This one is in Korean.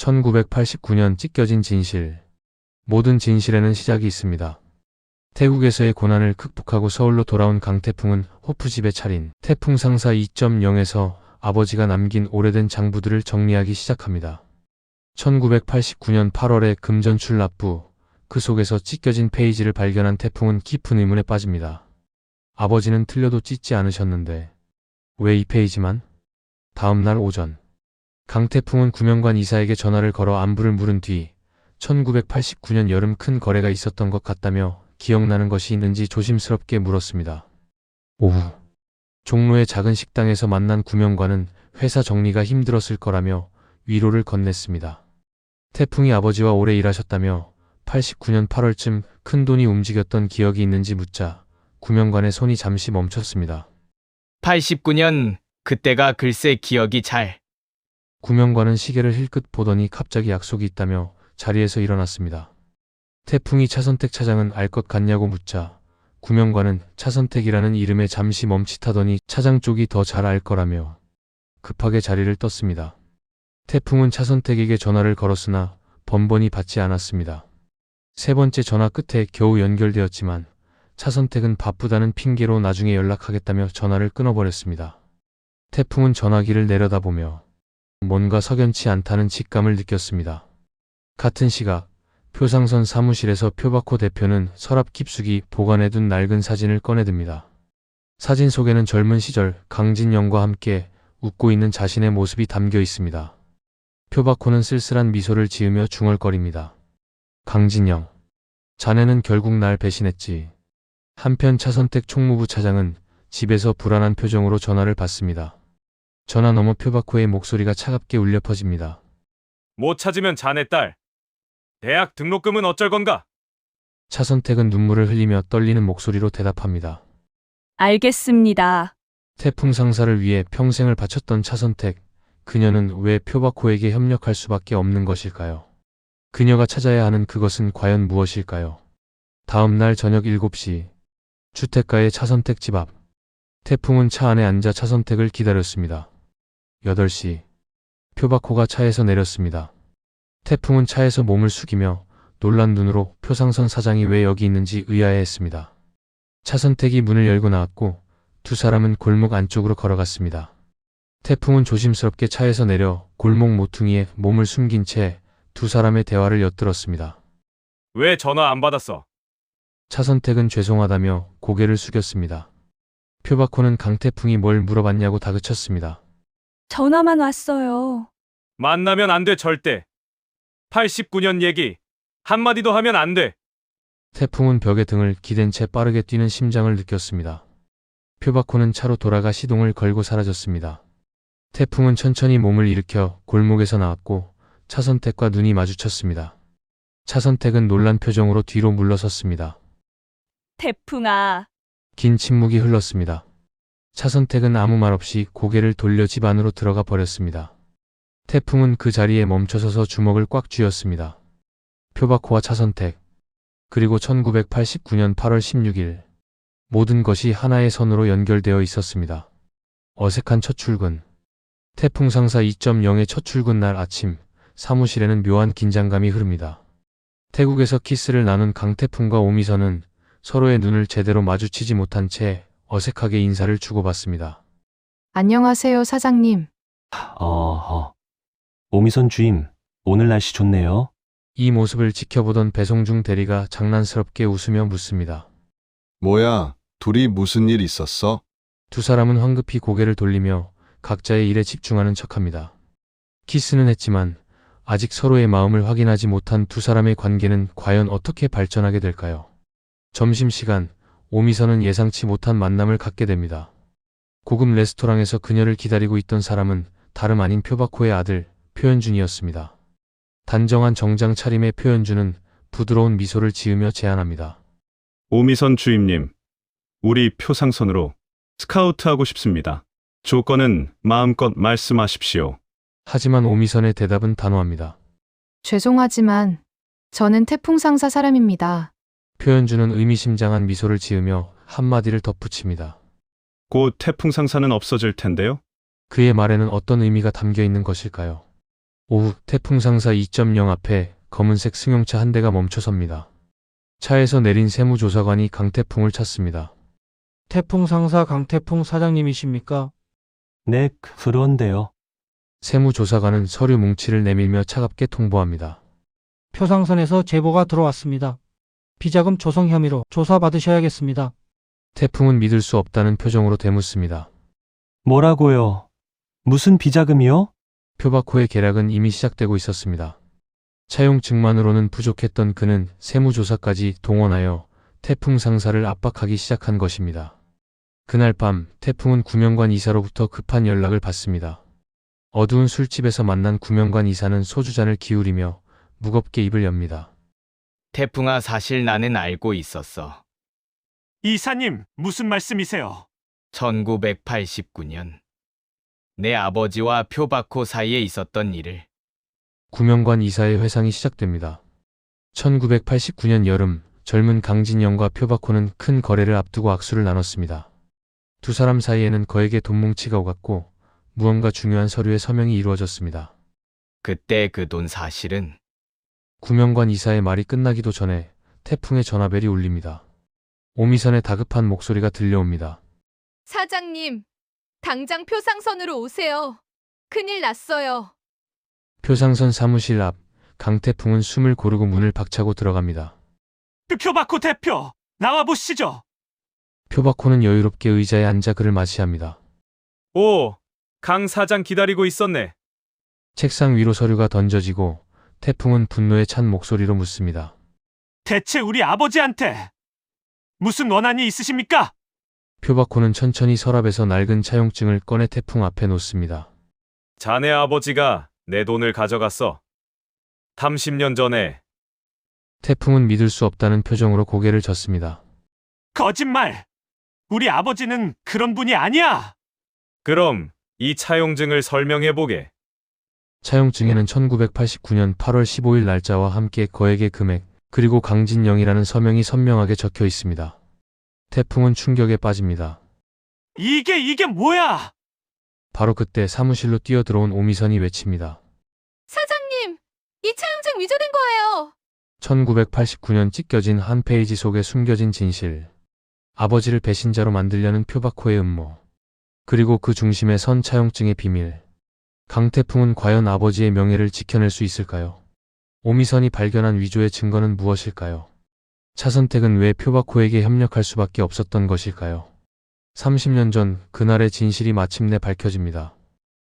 1989년 찢겨진 진실. 모든 진실에는 시작이 있습니다. 태국에서의 고난을 극복하고 서울로 돌아온 강태풍은 호프집에 차린 태풍 상사 2.0에서 아버지가 남긴 오래된 장부들을 정리하기 시작합니다. 1989년 8월에 금전출 납부, 그 속에서 찢겨진 페이지를 발견한 태풍은 깊은 의문에 빠집니다. 아버지는 틀려도 찢지 않으셨는데 왜 이 페이지만? 다음 날 오전 강태풍은 구명관 이사에게 전화를 걸어 안부를 물은 뒤 1989년 여름 큰 거래가 있었던 것 같다며 기억나는 것이 있는지 조심스럽게 물었습니다. 오후 종로의 작은 식당에서 만난 구명관은 회사 정리가 힘들었을 거라며 위로를 건넸습니다. 태풍이 아버지와 오래 일하셨다며 89년 8월쯤 큰 돈이 움직였던 기억이 있는지 묻자 구명관의 손이 잠시 멈췄습니다. 89년 그때가 글쎄 기억이 잘. 구명관은 시계를 힐끗 보더니 갑자기 약속이 있다며 자리에서 일어났습니다. 태풍이 차선택 차장은 알 것 같냐고 묻자 구명관은 차선택이라는 이름에 잠시 멈칫하더니 차장 쪽이 더 잘 알 거라며 급하게 자리를 떴습니다. 태풍은 차선택에게 전화를 걸었으나 번번이 받지 않았습니다. 세 번째 전화 끝에 겨우 연결되었지만 차선택은 바쁘다는 핑계로 나중에 연락하겠다며 전화를 끊어버렸습니다. 태풍은 전화기를 내려다보며 뭔가 석연치 않다는 직감을 느꼈습니다. 같은 시각 표상선 사무실에서 표박호 대표는 서랍 깊숙이 보관해둔 낡은 사진을 꺼내듭니다. 사진 속에는 젊은 시절 강진영과 함께 웃고 있는 자신의 모습이 담겨 있습니다. 표박호는 쓸쓸한 미소를 지으며 중얼거립니다. 강진영, 자네는 결국 날 배신했지. 한편 차선택 총무부 차장은 집에서 불안한 표정으로 전화를 받습니다. 전화 너머 표박호의 목소리가 차갑게 울려 퍼집니다. 못 찾으면 자네 딸. 대학 등록금은 어쩔 건가? 차선택은 눈물을 흘리며 떨리는 목소리로 대답합니다. 알겠습니다. 태풍 상사를 위해 평생을 바쳤던 차선택, 그녀는 왜 표박호에게 협력할 수밖에 없는 것일까요? 그녀가 찾아야 하는 그것은 과연 무엇일까요? 다음 날 저녁 7시, 주택가의 차선택 집 앞. 태풍은 차 안에 앉아 차선택을 기다렸습니다. 8시, 표박호가 차에서 내렸습니다. 태풍은 차에서 몸을 숙이며 놀란 눈으로 표상선 사장이 왜 여기 있는지 의아해했습니다. 차선택이 문을 열고 나왔고 두 사람은 골목 안쪽으로 걸어갔습니다. 태풍은 조심스럽게 차에서 내려 골목 모퉁이에 몸을 숨긴 채 두 사람의 대화를 엿들었습니다. 왜 전화 안 받았어? 차선택은 죄송하다며 고개를 숙였습니다. 표박호는 강태풍이 뭘 물어봤냐고 다그쳤습니다. 전화만 왔어요. 만나면 안 돼 절대. 89년 얘기 한마디도 하면 안 돼. 태풍은 벽에 등을 기댄 채 빠르게 뛰는 심장을 느꼈습니다. 표박호는 차로 돌아가 시동을 걸고 사라졌습니다. 태풍은 천천히 몸을 일으켜 골목에서 나왔고 차선택과 눈이 마주쳤습니다. 차선택은 놀란 표정으로 뒤로 물러섰습니다. 태풍아, 긴 침묵이 흘렀습니다. 차선택은 아무 말 없이 고개를 돌려 집 안으로 들어가 버렸습니다. 태풍은 그 자리에 멈춰서서 주먹을 꽉 쥐었습니다. 표박호와 차선택, 그리고 1989년 8월 16일, 모든 것이 하나의 선으로 연결되어 있었습니다. 어색한 첫 출근. 태풍 상사 2.0의 첫 출근 날 아침, 사무실에는 묘한 긴장감이 흐릅니다. 태국에서 키스를 나눈 강태풍과 오미선은 서로의 눈을 제대로 마주치지 못한 채 어색하게 인사를 주고받습니다. 안녕하세요, 사장님. 어허. 오미선 주임, 오늘 날씨 좋네요. 이 모습을 지켜보던 배송중 대리가 장난스럽게 웃으며 묻습니다. 뭐야, 둘이 무슨 일 있었어? 두 사람은 황급히 고개를 돌리며 각자의 일에 집중하는 척합니다. 키스는 했지만 아직 서로의 마음을 확인하지 못한 두 사람의 관계는 과연 어떻게 발전하게 될까요? 점심시간, 오미선은 예상치 못한 만남을 갖게 됩니다. 고급 레스토랑에서 그녀를 기다리고 있던 사람은 다름 아닌 표박호의 아들, 표현준이었습니다. 단정한 정장 차림의 표현준은 부드러운 미소를 지으며 제안합니다. 오미선 주임님, 우리 표상선으로 스카우트하고 싶습니다. 조건은 마음껏 말씀하십시오. 하지만 오미선의 대답은 단호합니다. 죄송하지만 저는 태풍 상사 사람입니다. 표현준은 의미심장한 미소를 지으며 한마디를 덧붙입니다. 곧 태풍 상사는 없어질 텐데요. 그의 말에는 어떤 의미가 담겨 있는 것일까요? 오후 태풍 상사 2.0 앞에 검은색 승용차 한 대가 멈춰섭니다. 차에서 내린 세무조사관이 강태풍을 찾습니다. 태풍 상사 강태풍 사장님이십니까? 네, 그런데요. 세무조사관은 서류 뭉치를 내밀며 차갑게 통보합니다. 표상선에서 제보가 들어왔습니다. 비자금 조성 혐의로 조사받으셔야겠습니다. 태풍은 믿을 수 없다는 표정으로 되묻습니다. 뭐라고요? 무슨 비자금이요? 표바코의 계략은 이미 시작되고 있었습니다. 차용 증만으로는 부족했던 그는 세무조사까지 동원하여 태풍 상사를 압박하기 시작한 것입니다. 그날 밤 태풍은 구명관 이사로부터 급한 연락을 받습니다. 어두운 술집에서 만난 구명관 이사는 소주잔을 기울이며 무겁게 입을 엽니다. 태풍아 사실 나는 알고 있었어. 이사님, 무슨 말씀이세요? 1989년 내 아버지와 표바코 사이에 있었던 일을 구명관 이사의 회상이 시작됩니다. 1989년 여름 젊은 강진영과 표바코는 큰 거래를 앞두고 악수를 나눴습니다. 두 사람 사이에는 거액의 돈 뭉치가 오갔고 무언가 중요한 서류의 서명이 이루어졌습니다. 그때 그 돈 사실은 구명관 이사의 말이 끝나기도 전에 태풍의 전화벨이 울립니다. 오미선의 다급한 목소리가 들려옵니다. 사장님, 당장 표상선으로 오세요. 큰일 났어요. 표상선 사무실 앞 강태풍은 숨을 고르고 문을 박차고 들어갑니다. 표바코 대표, 나와 보시죠. 표바코는 여유롭게 의자에 앉아 그를 맞이합니다. 오, 강 사장 기다리고 있었네. 책상 위로 서류가 던져지고 태풍은 분노에 찬 목소리로 묻습니다. 대체 우리 아버지한테 무슨 원한이 있으십니까? 표바코는 천천히 서랍에서 낡은 차용증을 꺼내 태풍 앞에 놓습니다. 자네 아버지가 내 돈을 가져갔어. 30년 전에. 태풍은 믿을 수 없다는 표정으로 고개를 젓습니다. 거짓말! 우리 아버지는 그런 분이 아니야! 그럼 이 차용증을 설명해보게. 차용증에는 1989년 8월 15일 날짜와 함께 거액의 금액, 그리고 강진영이라는 서명이 선명하게 적혀 있습니다. 태풍은 충격에 빠집니다. 이게 이게 뭐야! 바로 그때 사무실로 뛰어들어온 오미선이 외칩니다. 사장님, 이 차용증 위조된 거예요. 1989년 찢겨진 한 페이지 속에 숨겨진 진실. 아버지를 배신자로 만들려는 표바코의 음모. 그리고 그 중심에 선 차용증의 비밀. 강태풍은 과연 아버지의 명예를 지켜낼 수 있을까요? 오미선이 발견한 위조의 증거는 무엇일까요? 차선택은 왜 표바코에게 협력할 수밖에 없었던 것일까요? 30년 전 그날의 진실이 마침내 밝혀집니다.